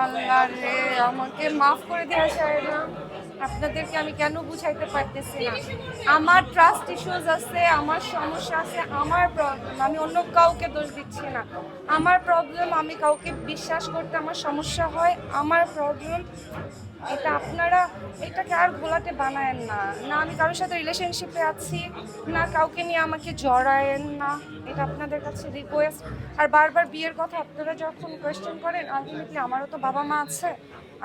আল্লাহ রে, আমাকে মাফ করে দেওয়া যায় না আপনাদেরকে আমি কেন বুঝাইতে পারতেছি না? আমার ট্রাস্ট ইস্যুজ আছে, আমার সমস্যা আছে, আমার প্রবলেম আমি অন্য কাউকে দোষ দিচ্ছি না। আমার প্রবলেম আমি কাউকে বিশ্বাস করতে আমার সমস্যা হয়, আমার প্রবলেম এটা আপনারা, এটাকে আর ঘোলাতে বানায়েন না। না, আমি কারোর সাথে রিলেশনশিপে আছি, না কাউকে নিয়ে আমাকে জড়ায়েন না। এটা আপনাদের কাছে রিকোয়েস্ট আর বারবার বিয়ের কথা আপনারা যখন কোয়েশ্চেন করেন আলটিমেটলি আমারও তো বাবা মা আছে।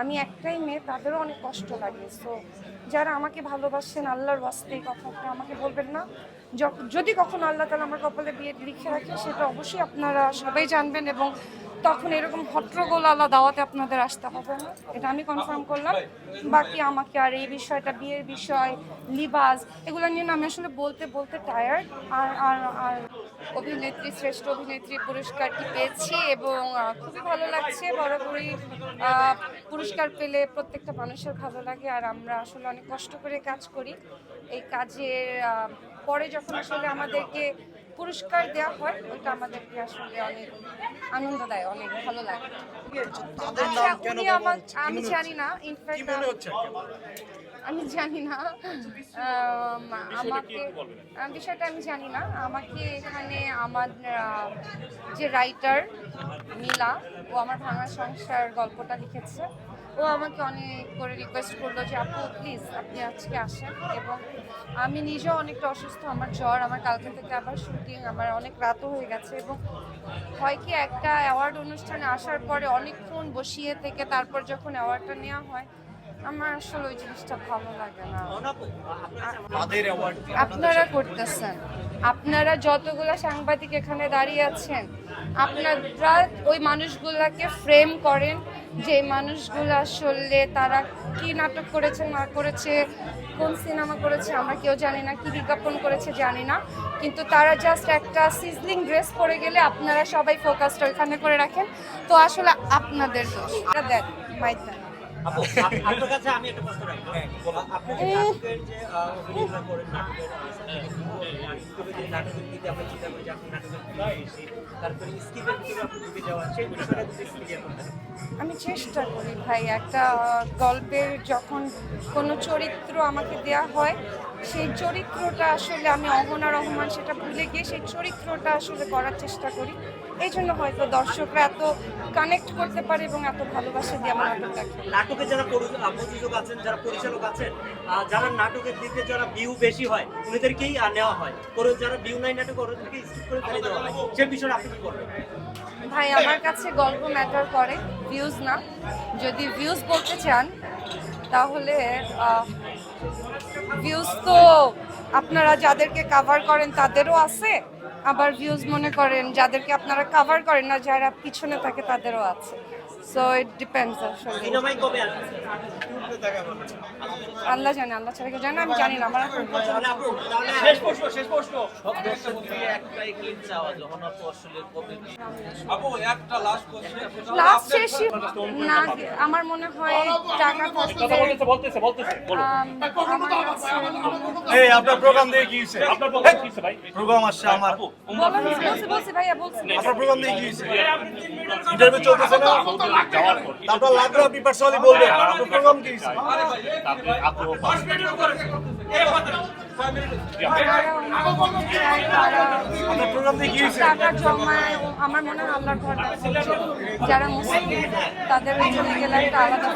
আমি একটাই মেয়ে, তাদেরও অনেক কষ্ট লাগে। সো যারা আমাকে ভালোবাসেন, আল্লাহর এই কথাটা আমাকে বলবেন না। যদি কখনো আল্লাহ তালা আমার কপালে বিয়ে লিখে রাখে, সেটা অবশ্যই আপনারা সবাই জানবেন এবং তখন এরকম হট্টগোল আল্লাহ দাওয়াতে আপনাদের আসতে হবে না। এটা আমি কনফার্ম করলাম। বাকি আমাকে আর এই বিষয়টা, বিয়ের বিষয়, লিবাস, এগুলো নিয়ে আমি আসলে বলতে বলতে টায়ার্ড আর আর আর অভিনেত্রী, শ্রেষ্ঠ অভিনেত্রী পুরস্কারটি পেয়েছি এবং খুবই ভালো লাগছে। বরাবরই পুরস্কার পেলে প্রত্যেকটা মানুষের ভালো লাগে আর আমরা আসলে অনেক কষ্ট করে কাজ করি। এই কাজের পরে যখন আসলে আমাদেরকে পুরস্কার দেওয়া হয় ওইটা আমাদেরকে আসলে অনেক আনন্দ দেয় অনেক ভালো লাগে। তাদের আচ্ছা উনি আমার আমি জানি না ইনফ্যাক্ট আমি জানি না। আমাকে বিষয়টা আমি জানি না। আমাকে এখানে আমার যে রাইটার মিলা ও আমার ভাঙা সংসার গল্পটা লিখেছে। ও আমাকে অনেক করে রিকোয়েস্ট করল যে আপু প্লিজ আপনি আজকে আসেন। এবং আমি নিজেও অনেকটা অসুস্থ আমার জ্বর আমার কালকে থেকে আবার শুটিং আমার অনেক রাতও হয়ে গেছে এবং হয় কি একটা অ্যাওয়ার্ড অনুষ্ঠানে আসার পরে অনেকক্ষণ বসিয়ে থেকে তারপর যখন অ্যাওয়ার্ডটা নেওয়া হয় আমার আসলে ওই জিনিসটা ভালো লাগে না। আপনারা করতেছেন। আপনারা যতগুলো সাংবাদিক এখানে দাঁড়িয়ে আছেন আপনারা ওই মানুষগুলাকে ফ্রেম করেন যে মানুষগুলো আসলে তারা কি নাটক করেছে, না করেছে, কোন সিনেমা করেছে আমরা কেউ জানি না, কি বিজ্ঞাপন করেছে জানি না। কিন্তু তারা জাস্ট একটা সিজলিং ড্রেস পরে গেলে আপনারা সবাই ফোকাসটা ওইখানে করে রাখেন। তো আসলে আপনাদের দোষ। দেন মাইক দেন আপু আপ- আপনার কাছে আমি একটা প্রশ্ন রাখব। আপনি যে নাটকের যে আহ, করেন নাটকের আহ, যে নাটকের দিকে আমরা চিন্তা করি যে আপনি নাটকের তারপরে স্কিপের ভিতরে আপনি ঢুকে যাওয়া সেই বিষয়টা যদি ক্লিয়ার করতেন। আমি চেষ্টা করি ভাই একটা গল্পের যখন কোনো চরিত্র আমাকে দেয়া হয় সেই চরিত্রটা আসলে আমি অহনা রহমান সেটা ভুলে গিয়ে সেই চরিত্রটা আসলে করার চেষ্টা করি। এই জন্য হয়তো দর্শকরা এত কানেক্ট করতে পারে এবং এত ভালোবাসা দিয়ে আমার নাটক দেখে নাটকে যারা প্রযোজক আছেন, যারা পরিচালক আছেন যারা নাটকের দিকে যারা ভিউ বেশি হয়, উনিদেরকেই নেওয়া হয়। করে যারা ভিউ নাই নাটক ওদেরকে স্কিপ করে ফেলে দেওয়া হয়। সেই বিষয়টা আপনি কি করবেন ভাই, আমার কাছে গল্প ম্যাটার করে ভিউজ না। যদি ভিউজ বলতে চান, তাহলে ভিউজ তো আপনারা যাদেরকে কাভার করেন, তাদেরও আছে। আবার ভিউজ মনে করেন, যাদেরকে আপনারা কাভার করেন না, যারা পিছনে থাকে, তাদেরও আছে। সো ইট ডিপেন্ডস আসলে সিনেমায় কবে আসবে আল্লাহ জানে আল্লাহ ছাড়া কেউ জানে আমি জানি না আমার শেষ প্রশ্ন শেষ প্রশ্ন। সব একটাই ক্লিপ চাওয়া যখন আপু আসলে কবে আপু একটা লাস্ট কোশ্চেন লাস্ট শেষে না আমার মনে হয় টাকা বলতেছে বলতেছে এই আপনার প্রোগ্রাম দিয়ে কি আপনার প্রোগ্রাম কি ভাই? প্রোগ্রাম আসছে আমার। আপু বলো বলছি বলছি ভাইয়া বলছি আপনার প্রোগ্রাম দিয়ে কি ইন্টারভিউ চলতেছে না? সৌদি আরব যাওয়ার পর আপনার আপনি পার্সোনালি বলবেন আপনার প্রোগ্রাম কি? আগ্রহ আমার মনে হয় আল্লাহর ঘর যারা মুসলিম তাদের গেলে একটা আলাদা